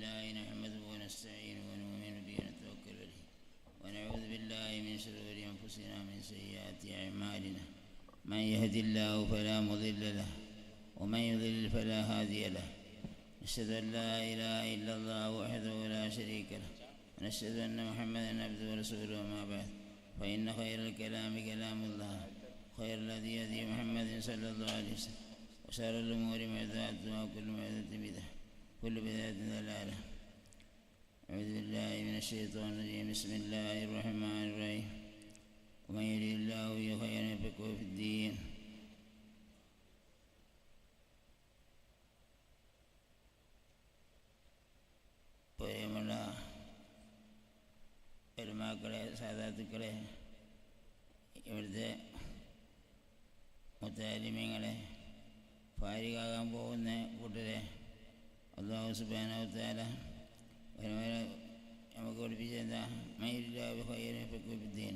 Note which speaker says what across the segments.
Speaker 1: لله نحمده ونستعينه ونؤمن به ونتوكل عليه. ونعوذ بالله من شرور أنفسنا ومن سيئات أعمالنا. من يهد الله فلا مضل له ومن يضلل فلا هادي له. نشهد أن لا إله إلا الله وحده لا شريك له. ونشهد أن محمدا عبده ورسوله وما بعد. فإن خير الكلام كلام الله. خير الذي يهدي محمد صلى الله عليه وسلم. وشر الأمور محدثاتها وكل محدثة بدعة. كل بدعة ضلالة أعوذ بالله من الشيطان الرجيم بسم الله الرحمن الرحيم ومن يريد الله به خيرا يفقهه في الدين പ്രിയമുള്ള പെരുമാക്കളെ സാധാത്തുക്കളെ ഇവിടുത്തെ മുത്താലിമ്യങ്ങളെ ഭാര്യകാകാൻ പോകുന്ന കൂട്ടരെ അള്ളാഹു സുബാനവത്താല നമുക്ക് പഠിപ്പിച്ച എന്താ? മൈരില്ലാവ് ഹൈറിനെ പെക്കുദ്ദീൻ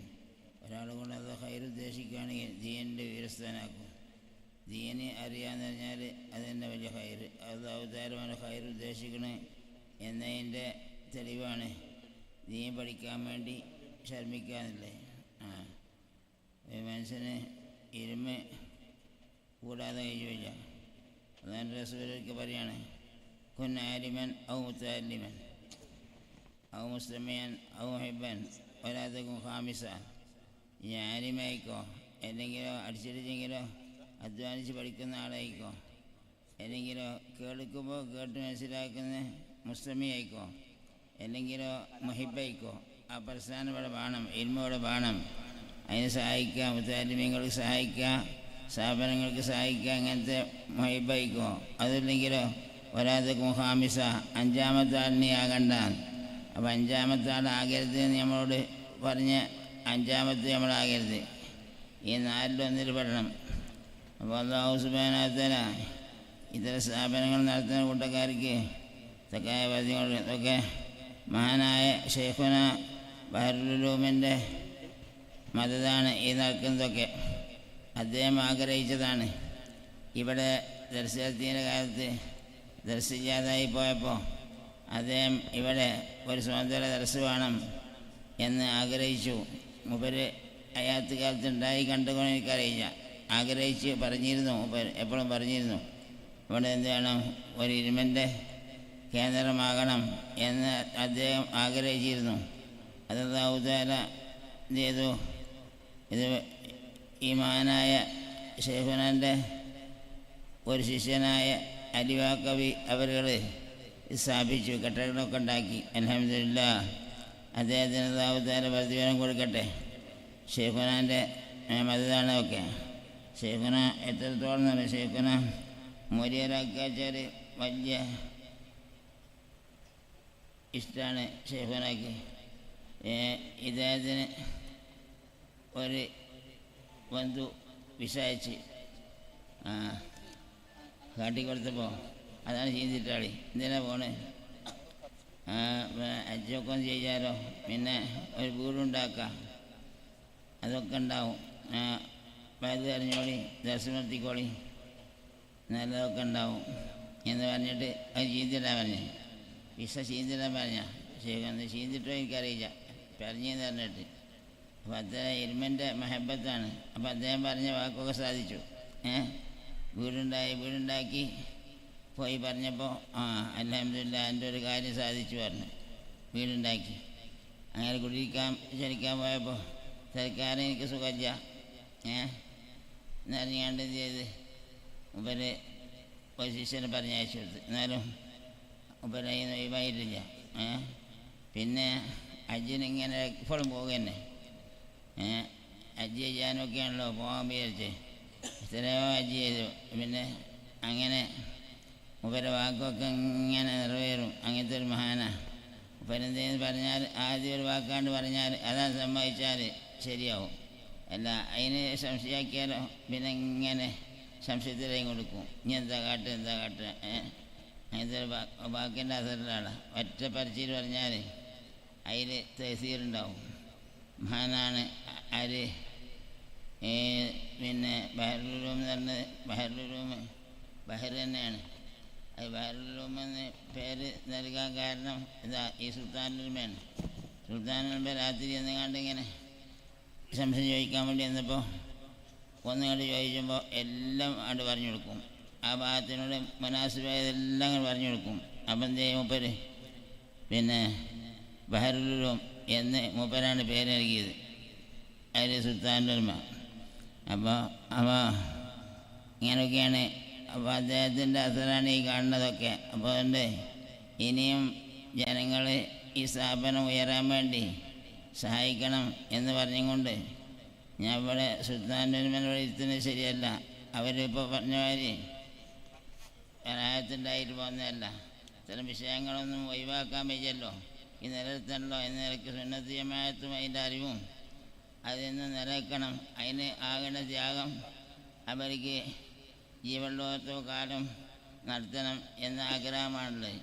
Speaker 1: ഒരാളെ കൊണ്ട് അത് ഹൈർ ഉദ്ദേശിക്കുകയാണെങ്കിൽ ദീനിന്റെ വീരസ്ഥാനാക്കും ദീനെ അറിയാന്ന് പറഞ്ഞാൽ അത് തന്നെ വലിയ ഹൈർ അള്ളാഹു താരമാണ് ഹൈർ ഉദ്ദേശിക്കണേ എന്നതിന്റെ തെളിവാണ്. ദീൻ പഠിക്കാൻ വേണ്ടി ശർമ്മിക്കാന്നില്ലേ ആ. ഒരു മനുഷ്യന് ഇരുമ കൂടാതെ കഴിയുമില്ല അതാണ് റസൂലൊക്കെ പറയാണ് കുൻ ആലിമൻ ഔ മുത്താലിമൻ ഔ മുസ്ലിമൻ ഔ ഹിബൻ ഒരാത്തക്കും ഹാമിസ ഈ ആലിമായിക്കോ എന്തെങ്കിലോ അടിച്ചടിച്ചെങ്കിലോ അധ്വാനിച്ച് പഠിക്കുന്ന ആളായിക്കോ. അല്ലെങ്കിലോ കേൾക്കുമ്പോൾ കേട്ട് മനസ്സിലാക്കുന്ന മുസ്ലിമിയായിക്കോ അല്ലെങ്കിലോ മഹിബായിക്കോ. ആ പ്രസ്ഥാനം ഇവിടെ വേണം ഇൽമോടെ വേണം. അതിനെ സഹായിക്കുക മുത്താലിമ്യങ്ങൾക്ക് സഹായിക്കുക സ്ഥാപനങ്ങൾക്ക് സഹായിക്കുക അങ്ങനത്തെ മഹിബായിക്കോ. അതില്ലെങ്കിലോ ഒരാൾക്ക് ഹാമിസ അഞ്ചാമത്തെ ആളിനെ ആകണ്ട അപ്പം അഞ്ചാമത്തെ ആളാകരുത് എന്ന് നമ്മളോട് പറഞ്ഞ് അഞ്ചാമത്തെ നമ്മളാകരുത്. ഈ നാലിലൊന്നിൽ പെടണം. അപ്പോൾ അള്ളാഹു സുബാനത്തല ഇത്തരം സ്ഥാപനങ്ങൾ നടത്തുന്ന കൂട്ടക്കാർക്ക് തക്കായ ഇതൊക്കെ മഹാനായ ഷെയ്ഖുന ബഹറുലൂമിന്റെ മതതാണ് ഈ നടക്കുന്നതൊക്കെ. അദ്ദേഹം ആഗ്രഹിച്ചതാണ്. ഇവിടെ ദർശനത്തിന്റെ കാലത്ത് ദർശിക്കാതായി പോയപ്പോൾ അദ്ദേഹം ഇവിടെ ഒരു സ്വതന്ത്ര ദർശ വേണം എന്ന് ആഗ്രഹിച്ചു. മുപ്പര് അയാത്ത് കാലത്ത് ഉണ്ടായി കണ്ടുകൊണ്ട് എനിക്കറിയില്ല. ആഗ്രഹിച്ച് പറഞ്ഞിരുന്നു എപ്പോഴും പറഞ്ഞിരുന്നു. ഇവിടെ എന്ത് വേണം ഒരു ഇരുമന്റെ കേന്ദ്രമാകണം എന്ന് അദ്ദേഹം ആഗ്രഹിച്ചിരുന്നു. അത് ദൗതാല ചെയ്തു. ഇത് ഈ മഹാനായ ഷെയ്ഖുനാന്റെ ഒരു ശിഷ്യനായ അലിവാക്കവി അവരുകൾ സ്ഥാപിച്ചു. കെട്ടിടങ്ങളൊക്കെ ഉണ്ടാക്കി. അലഹമില്ല അദ്ദേഹത്തിന് താവത്താരെ പ്രതിഫലം കൊടുക്കട്ടെ. ഷെയ്ഖുനാന്റെ മതദാനമൊക്കെ. ഷെയ്ഖുന എത്രത്തോളം നല്ല ഷെയ്ഖുന. മൊരിയരാക്കിയാച്ചാൽ വലിയ ഇഷ്ടമാണ് ഷെയ്ഖുനാക്ക്. ഇദ്ദേഹത്തിന് ഒരു ബന്ധു വിസാരിച്ച് ആ കാട്ടിക്കൊടുത്തപ്പോൾ അതാണ് ചെയ്തിട്ടാളി. എന്തിനാ പോണേ? അച്ചൊക്കെ ചെയ്യാലോ പിന്നെ ഒരു വീടുണ്ടാക്കാം. അതൊക്കെ ഉണ്ടാവും. വയത് അറിഞ്ഞോളി ദർശനം നടത്തിക്കോളി നല്ലതൊക്കെ ഉണ്ടാവും. എന്ന് പറഞ്ഞിട്ട് അത് ചെയ്തിടാൻ പറഞ്ഞു. വിസ ചെയ്തിടാൻ പറഞ്ഞ. ശരി ചെയ്തിട്ടോ എനിക്കറിയില്ല. പറഞ്ഞെന്ന് പറഞ്ഞിട്ട്. അപ്പോൾ അദ്ദേഹം ഇരുമന്റെ മഹബത്താണ്. അപ്പോൾ അദ്ദേഹം പറഞ്ഞ വാക്കൊക്കെ സാധിച്ചു. ഏ? വീടുണ്ടായി വീടുണ്ടാക്കി പോയി പറഞ്ഞപ്പോൾ ആ അലഹമില്ല എന്റെ ഒരു കാര്യം സാധിച്ചു പറഞ്ഞു. വീടുണ്ടാക്കി. അങ്ങനെ കുടിയിരിക്കാൻ ചലിക്കാൻ പോയപ്പോൾ സർക്കാർ എനിക്ക് സുഖമില്ല. ഏ? എന്നറിഞ്ഞാണ്ട് എന്ത് ചെയ്ത്? ഉപര് പൊസിഷന് പറഞ്ഞയച്ചു കൊടുത്ത്. എന്നാലും നിന്ന് ഒഴിവായിട്ടില്ല. ഏ? പിന്നെ അജ്ജിനിങ്ങനെ എപ്പോഴും പോകുക തന്നെ അജ്ജി ചെയ്യാനൊക്കെയാണല്ലോ പോകാൻ വിചാരിച്ച്. എത്രയോ ചെയ്തു. പിന്നെ അങ്ങനെ ഉപര വാക്കൊക്കെ ഇങ്ങനെ നിറവേറും. അങ്ങനത്തെ ഒരു മഹാന. ഉപരെന്തെന്ന് പറഞ്ഞാൽ ആദ്യം ഒരു വാക്കാണ്ട് പറഞ്ഞാൽ അതാ സമ്മതിച്ചാൽ ശരിയാവും. അല്ല അതിന് സംശയാക്കിയാലോ? പിന്നെ ഇങ്ങനെ സംശയത്തിലേക്ക് കൊടുക്കും. ഇനി എന്താ കാട്ട് എന്താ കാട്ട്? അങ്ങനത്തെ ഒരു വാക്കിന്റെ അസറിലാണ് ഒറ്റ പരിചയിൽ പറഞ്ഞാൽ അതിൽ തഹസീലുണ്ടാവും മഹാനാണ് ആര്? പിന്നെ ബഹറുലൂം എന്ന് പറഞ്ഞത് ബഹറുലൂം ബഹർ തന്നെയാണ്. അത് അത് എന്ന് പേര് നൽകാൻ കാരണം ഇതാ ഈ സുൽത്താനുൽമയാണ് സുൽത്താനുൽമ രാത്രി എന്നുകാണ്ട് ഇങ്ങനെ സംശയം ചോദിക്കാൻ വേണ്ടി വന്നപ്പോൾ ഒന്നുകൊണ്ട് ചോദിക്കുമ്പോൾ എല്ലാം അങ്ങോട്ട് പറഞ്ഞു കൊടുക്കും. ആ ഭാഗത്തിനോട് മനാസിബായതെല്ലാം അങ്ങോട്ട് പറഞ്ഞു കൊടുക്കും. അപ്പം എന്ത് മൂപ്പര്? പിന്നെ റൂം എന്ന് മൂപ്പരാണ് പേര് നൽകിയത്. അതിൽ സുൽത്താനുൽമ അപ്പോൾ അപ്പോൾ ഇങ്ങനെയൊക്കെയാണ് അപ്പോൾ അദ്ദേഹത്തിന്റെ അസറാണ് ഈ കാണുന്നതൊക്കെ. അപ്പോൾ അതുകൊണ്ട് ഇനിയും ജനങ്ങൾ ഈ സ്ഥാപനം ഉയരാൻ വേണ്ടി സഹായിക്കണം എന്ന് പറഞ്ഞുകൊണ്ട് ഞാൻ ഇവിടെ സുൽത്താന്റെ ശരിയല്ല. അവരിപ്പോൾ പറഞ്ഞ മാതിരി പ്രായത്തിന്റെതായിട്ട് പോകുന്നതല്ല. ഇത്തരം വിഷയങ്ങളൊന്നും ഒഴിവാക്കാൻ വയ്യല്ലോ. ഈ നിലനിർത്തണല്ലോ എന്ന നിലയ്ക്ക് സുന്നത്തിയമായത്തും അതിന്റെ അറിവും അതിൽ നിന്ന് നിലനിൽക്കണം അതിന് ആകണ ത്യാഗം അവർക്ക് ജീവനുള്ളോത്തോ കാലം നടത്തണം എന്ന ആഗ്രഹമാണുള്ളത്.